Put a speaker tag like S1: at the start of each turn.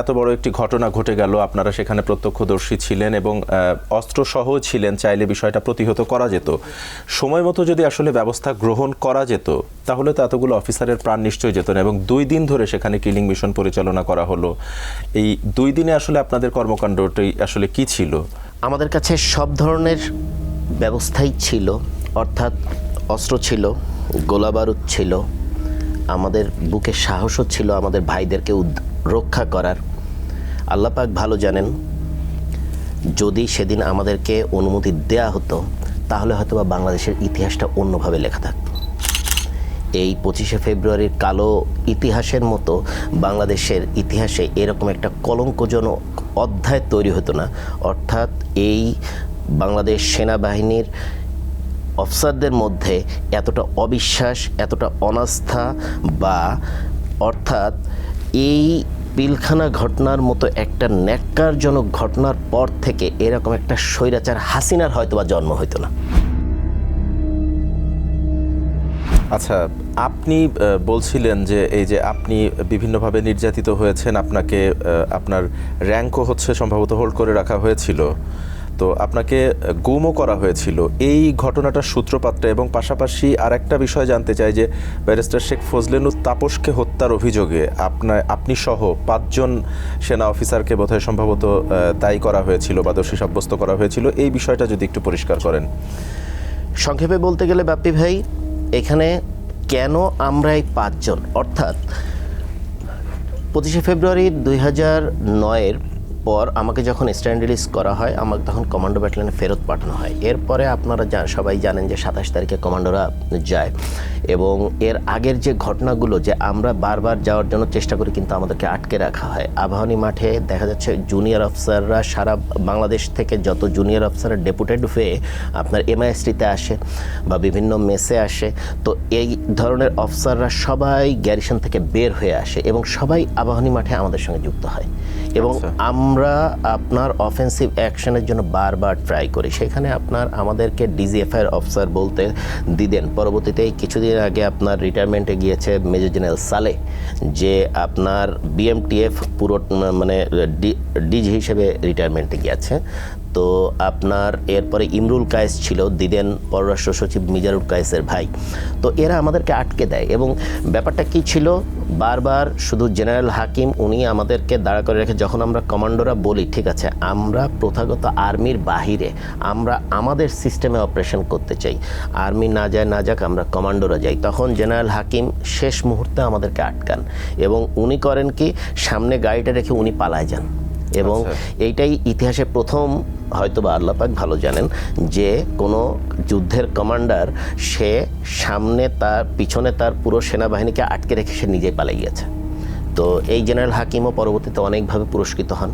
S1: এত বড় একটি ঘটনা ঘটে গেল, আপনারা সেখানে প্রত্যক্ষদর্শী ছিলেন এবং অস্ত্র সহ ছিলেন, চাইলে বিষয়টা প্রতিহত করা যেত। সময় মতো যদি আসলে ব্যবস্থা গ্রহণ করা যেত, তাহলে তো এতগুলো অফিসারের প্রাণ নিশ্চয়ই যেত না এবং দুই দিন ধরে সেখানে কিলিং মিশন পরিচালনা করা হলো। এই দুই দিনে আসলে আপনাদের কর্মকাণ্ডটি আসলে কি ছিল?
S2: আমাদের কাছে সব ধরনের ব্যবস্থাই ছিল, অর্থাৎ অস্ত্র ছিল, গোলাবারুদ ছিল, আমাদের বুকে সাহসও ছিল, আমাদের ভাইদেরকে রক্ষা করার। আল্লাপাক ভালো জানেন, যদি সেদিন আমাদেরকে অনুমতি দেয়া হতো, তাহলে হয়তো বা বাংলাদেশের ইতিহাসটা অন্যভাবে লেখা থাকতো। এই পঁচিশে ফেব্রুয়ারির কালো ইতিহাসের মতো বাংলাদেশের ইতিহাসে এরকম একটা কলঙ্কজনক অধ্যায় তৈরি হতো না। অর্থাৎ এই বাংলাদেশ সেনাবাহিনীর অফিসারদের মধ্যে এতটা অবিশ্বাস, এতটা অনাস্থা বা অর্থাৎ এই পিলখানা ঘটনার মতো একটা ন্যাক্কারজনক ঘটনার পর থেকে এরকম একটা স্বৈরাচার হাসিনার হয়তো বা জন্ম হতো না।
S1: আচ্ছা আপনি বলছিলেন যে এই যে আপনি বিভিন্নভাবে নির্যাতিত হয়েছেন, আপনাকে আপনার র্যাঙ্কও হচ্ছে সম্ভবত হোল্ড করে রাখা হয়েছিল। তো আপনাকে গুমও করা হয়েছিল। এই ঘটনাটার সূত্রপাতটা এবং পাশাপাশি আর একটা বিষয় জানতে চাই যে, ব্যারিস্টার শেখ ফজলেনুর তাপসকে হত্যার অভিযোগে আপনার, আপনি সহ পাঁচজন সেনা অফিসারকে বোধহয় সম্ভবত দায়ী করা হয়েছিল বা দোষী সাব্যস্ত করা হয়েছিল। এই বিষয়টা যদি একটু পরিষ্কার করেন।
S2: সংক্ষেপে বলতে গেলে, বাপ্পি ভাই, এখানে কেন আমরা এই পাঁচজন? অর্থাৎ পঁচিশে ফেব্রুয়ারি দুই হাজার নয়ের পর আমাকে যখন স্ট্যান্ড রিলিজ করা হয় আমাকে তখন কমান্ডো ব্যাটালিয়নে ফেরত পাঠানো হয়। এরপরে আপনারা যা- সবাই জানেন যে সাতাশ তারিখে কমান্ডোরা যায়। এবং এর আগের যে ঘটনাগুলো যে আমরা বারবার যাওয়ার জন্য চেষ্টা করি কিন্তু আমাদেরকে আটকে রাখা হয়। আবাহনী মাঠে দেখা যাচ্ছে জুনিয়র অফিসাররা সারা বাংলাদেশ থেকে যত জুনিয়র অফিসার ডেপুটেড হয়ে আপনার এমআইএসটিতে আসে বা বিভিন্ন মেসে আসে তো এই ধরনের অফিসাররা সবাই গ্যারিসন থেকে বের হয়ে আসে এবং সবাই আবাহনী মাঠে আমাদের সঙ্গে যুক্ত হয়। এবং
S1: আচ্ছা।
S2: আমরা আপনার অফেন্সিভ অ্যাকশনের জন্য বারবার ট্রাই করি। সেখানে আপনার আমাদেরকে ডিজিএফআই অফিসার বলতে দিদেন পরবর্তীতে কিছুদিন আগে আপনার রিটায়ারমেন্টে গিয়েছে মেজর জেনারেল সালে, যে আপনার বিএমটিএফ পুরো মানে ডিজি হিসেবে রিটায়ারমেন্টে গিয়েছে। তো আপনার এরপরে ইমরুল কায়েস ছিল দিদেন পররাষ্ট্র সচিব মিজারুল কায়েসের ভাই। তো এরা আমাদেরকে আটকে দেয় এবং ব্যাপারটা কি ছিল? বারবার শুধু জেনারেল হাকিম উনি আমাদেরকে দাঁড়া করে রেখে যখন আমরা কমান্ডোরা বলি ঠিক আছে আমরা প্রথাগত আর্মির বাহিরে আমরা আমাদের সিস্টেমে অপারেশন করতে চাই। আর্মি না যায় না যাক আমরা কমান্ডোরা যাই। তখন জেনারেল হাকিম শেষ মুহূর্তে আমাদেরকে আটকান এবং উনি করেন কি সামনে গাড়িটা রেখে উনি পালায় যান। এবং
S1: আচ্ছা।
S2: এইটাই ইতিহাসে প্রথম হয়তো বা আল্লাপাক ভালো জানেন যে কোনো যুদ্ধের কমান্ডার সে সামনে তার, পিছনে তার পুরো সেনাবাহিনীকে আটকে রেখে সে নিজে পালাই গেছে। তো এই জেনারেল হাকিমও পরবর্তীতে অনেকভাবে পুরস্কৃত হন।